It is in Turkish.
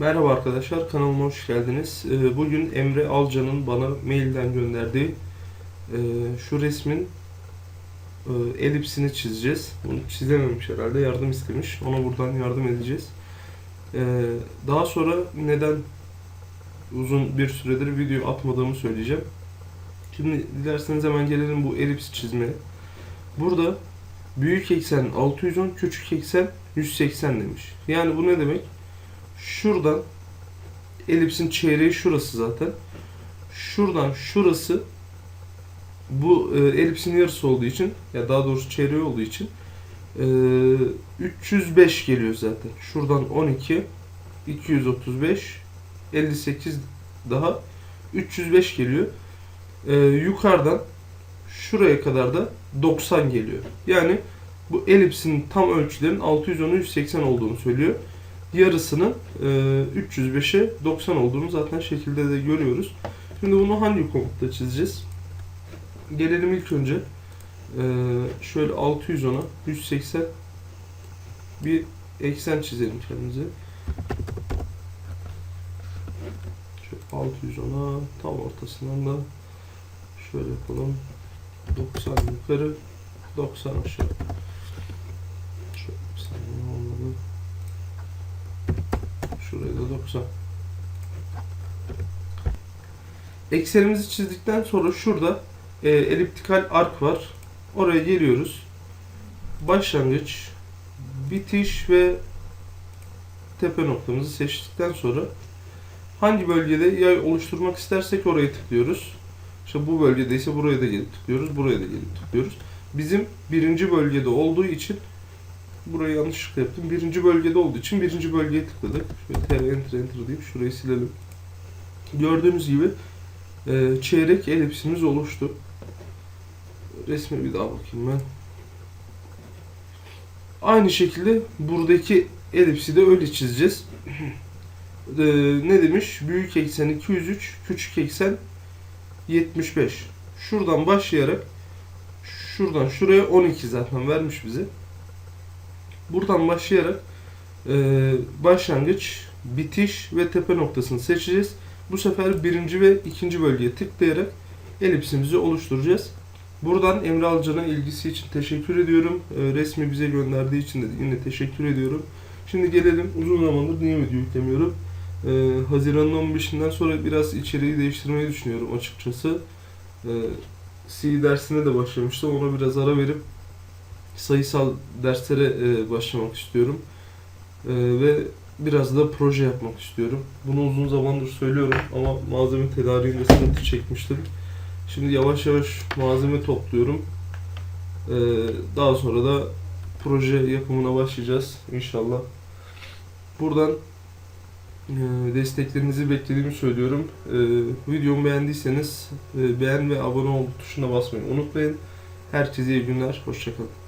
Merhaba arkadaşlar, kanalıma hoş geldiniz. Ee, Bugün Emre Alcan'ın bana mailden gönderdiği e, şu resmin e, elipsini çizeceğiz. Bunu çizememiş herhalde, yardım istemiş. Ona buradan yardım edeceğiz. Ee, Daha sonra neden uzun bir süredir video atmadığımı söyleyeceğim. Şimdi dilerseniz hemen gelelim bu elips çizmeye. Burada büyük eksen 610, küçük eksen 180 demiş. Yani bu ne demek? Şuradan elipsin çeyreği şurası zaten. Şuradan şurası bu e, elipsin yarısı olduğu için ya daha doğrusu çeyreği olduğu için e, 305 geliyor zaten. Şuradan 12 235 58 daha 305 geliyor. E, yukarıdan şuraya kadar da 90 geliyor. Yani bu elipsin tam ölçülerin 610 180 olduğunu söylüyor yarısının e, 305'e 90 olduğunu zaten şekilde de görüyoruz. Şimdi bunu hangi komutta çizeceğiz? Gelelim ilk önce e, şöyle 610'a 180 bir eksen çizelim kendimize. Şöyle 610'a tam ortasından da şöyle yapalım. 90 yukarı 90 aşağı. Şuraya da 90. Eksenimizi çizdikten sonra şurada e, eliptikal ark var. Oraya geliyoruz. Başlangıç, bitiş ve tepe noktamızı seçtikten sonra hangi bölgede yay oluşturmak istersek oraya tıklıyoruz. İşte bu bölgede ise buraya da gelip tıklıyoruz, buraya da gelip tıklıyoruz. Bizim birinci bölgede olduğu için burayı yanlışlıkla yaptım. Birinci bölgede olduğu için birinci bölgeye tıkladık. Şöyle TR enter enter deyip şurayı silelim. Gördüğünüz gibi e, çeyrek elipsimiz oluştu. Resme bir daha bakayım ben. Aynı şekilde buradaki elipsi de öyle çizeceğiz. E, ne demiş? Büyük eksen 203, küçük eksen 75. Şuradan başlayarak şuradan şuraya 12 zaten vermiş bize. Buradan başlayarak e, başlangıç, bitiş ve tepe noktasını seçeceğiz. Bu sefer birinci ve ikinci bölgeye tıklayarak elipsimizi oluşturacağız. Buradan Emre Alcan'a ilgisi için teşekkür ediyorum. E, resmi bize gönderdiği için de yine teşekkür ediyorum. Şimdi gelelim uzun zamandır niye video yüklemiyorum. E, Haziran'ın 15'inden sonra biraz içeriği değiştirmeyi düşünüyorum açıkçası. E, C dersine de başlamıştım. Ona biraz ara verip sayısal derslere e, başlamak istiyorum. E, ve biraz da proje yapmak istiyorum. Bunu uzun zamandır söylüyorum ama malzeme tedariğinde sıkıntı çekmiştim. Şimdi yavaş yavaş malzeme topluyorum. E, daha sonra da proje yapımına başlayacağız inşallah. Buradan e, desteklerinizi beklediğimi söylüyorum. E, videomu beğendiyseniz e, beğen ve abone ol tuşuna basmayı unutmayın. Herkese iyi günler, hoşçakalın.